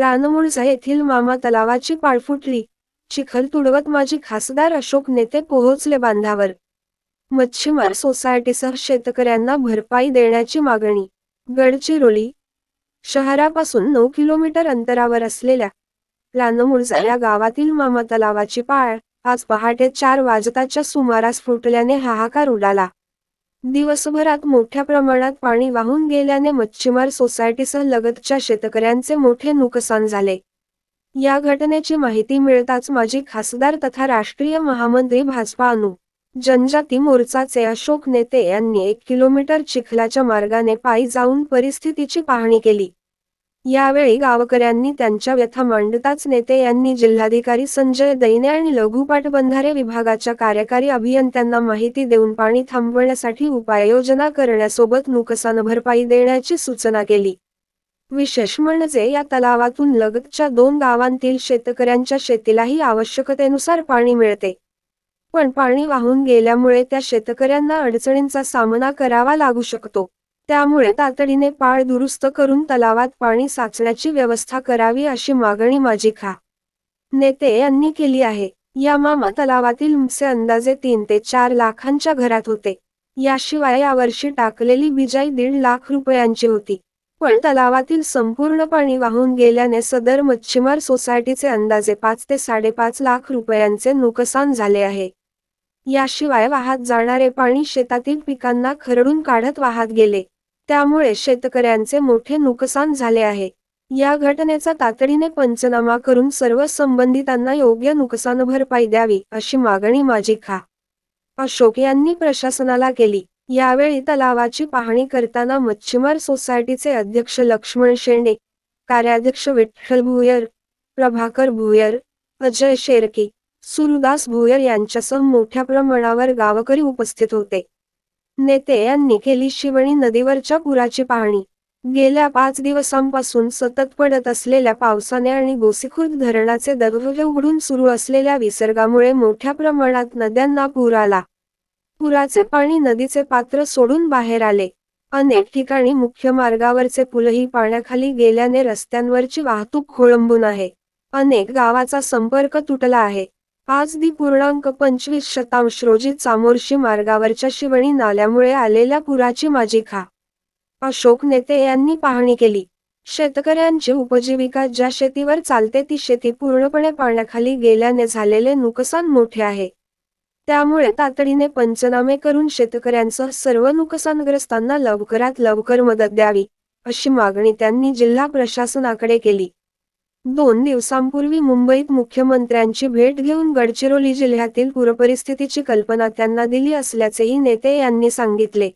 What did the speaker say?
रानमुळजा येथील मामा तलावाची पाळ फुटली. चिखल तुडवत माजी खासदार अशोक नेते पोहोचले बांधावर. मच्छीमार सोसायटीसह शेतकऱ्यांना भरपाई देण्याची मागणी. गडचिरोली शहरापासून नऊ किलोमीटर अंतरावर असलेल्या रानमुळजा या गावातील मामा तलावाची पाळ आज पहाटे चार वाजताच्या सुमारास फुटल्याने हाहाकार उडाला. दिवसभरात मोठ्या प्रमाणात पाणी वाहून गेल्याने मच्छीमार सोसायटीसह लगतच्या शेतकऱ्यांचे मोठे नुकसान झाले. या घटनेची माहिती मिळताच माजी खासदार तथा राष्ट्रीय महामंत्री भाजपा अनु जनजाती मोर्चाचे अशोक नेते यांनी एक किलोमीटर चिखलाच्या मार्गाने पायी जाऊन परिस्थितीची पाहणी केली. यावेळी गावकऱ्यांनी त्यांच्या व्यथा मांडताच नेते यांनी जिल्हाधिकारी संजय दैने आणि लघुपटबंधारे विभागाच्या कार्यकारी अभियंत्यांना माहिती देऊन पाणी थांबवण्यासाठी उपाययोजना करण्यासोबत नुकसान भरपाई देण्याची सूचना केली. विशेष म्हणजे या तलावातून लगतच्या दोन गावांतील शेतकऱ्यांच्या शेतीलाही आवश्यकतेनुसार पाणी मिळते. पण पाणी वाहून गेल्यामुळे त्या शेतकऱ्यांना अडचणींचा सामना करावा लागू शकतो. त्यामुळे तातडीने पाळ दुरुस्त करून तलावात पाणी साचण्याची व्यवस्था करावी अशी मागणी माझी खा. नेते यांनी केली आहे. या मामा तलावातील मुसे अंदाजे तीन ते चार लाखांच्या घरात होते. याशिवाय यावर्षी टाकलेली बिजाई दीड लाख रुपयांची होती. पण तलावातील संपूर्ण पाणी वाहून गेल्याने सदर मच्छीमार सोसायटीचे अंदाजे पाच ते साडेपाच लाख रुपयांचे नुकसान झाले आहे. याशिवाय वाहत जाणारे पाणी शेतातील पिकांना खरडून काढत वाहत गेले. त्यामुळे शेतकऱ्यांचे मोठे नुकसान झाले आहे. या घटनेचा तातडीने पंचनामा करून सर्व संबंधितांना योग्य नुकसान भरपाई द्यावी अशी मागणी माझी खा. अशोक यांनी प्रशासनाला केली. यावेळी तलावाची पाहणी करताना मच्छीमार सोसायटीचे अध्यक्ष लक्ष्मण शेंडे कार्याध्यक्ष विठ्ठल भुयर प्रभाकर भुयर अजय शेरके सुरुदास भुयर यांच्यासह मोठ्या प्रमाणावर गावकरी उपस्थित होते. नेते यांनी केली शिवणी नदीवरच्या पुराची पाहणी. गेल्या पाच दिवसांपासून सतत पडत असलेल्या पावसाने आणि गोसीखुर्द धरणाचे दरवाजे उघडून सुरू असलेल्या विसर्गामुळे मोठ्या प्रमाणात नद्यांना पूर आला. पुराचे पाणी नदीचे पात्र सोडून बाहेर आले. अनेक ठिकाणी मुख्य मार्गावरचे पुलही पाण्याखाली गेल्याने रस्त्यांवरची वाहतूक खोळंबून आहे. अनेक गावाचा संपर्क तुटला आहे. आज दि पूर्णांक पंचवीस शतांश रोजी चामोर्शी मार्गावरच्या शिवणी नाल्यामुळे आलेल्या पुराची माझी खा अशोक नेते यांनी पाहणी केली. शेतकऱ्यांची उपजीविका ज्या शेतीवर चालते ती शेती पूर्णपणे पाण्याखाली गेल्याने झालेले नुकसान मोठे आहे. त्यामुळे तातडीने पंचनामे करून शेतकऱ्यांसह सर्व नुकसानग्रस्तांना लवकरात लवकर मदत द्यावी अशी मागणी त्यांनी जिल्हा प्रशासनाकडे केली. दोन दिवसांपूर्वी मुंबईत मुख्यमंत्र्यांची भेट घेऊन गडचिरोली जिल्ह्यातील पूरपरिस्थितीची कल्पना त्यांना दिली असल्याचेही नेते यांनी सांगितले.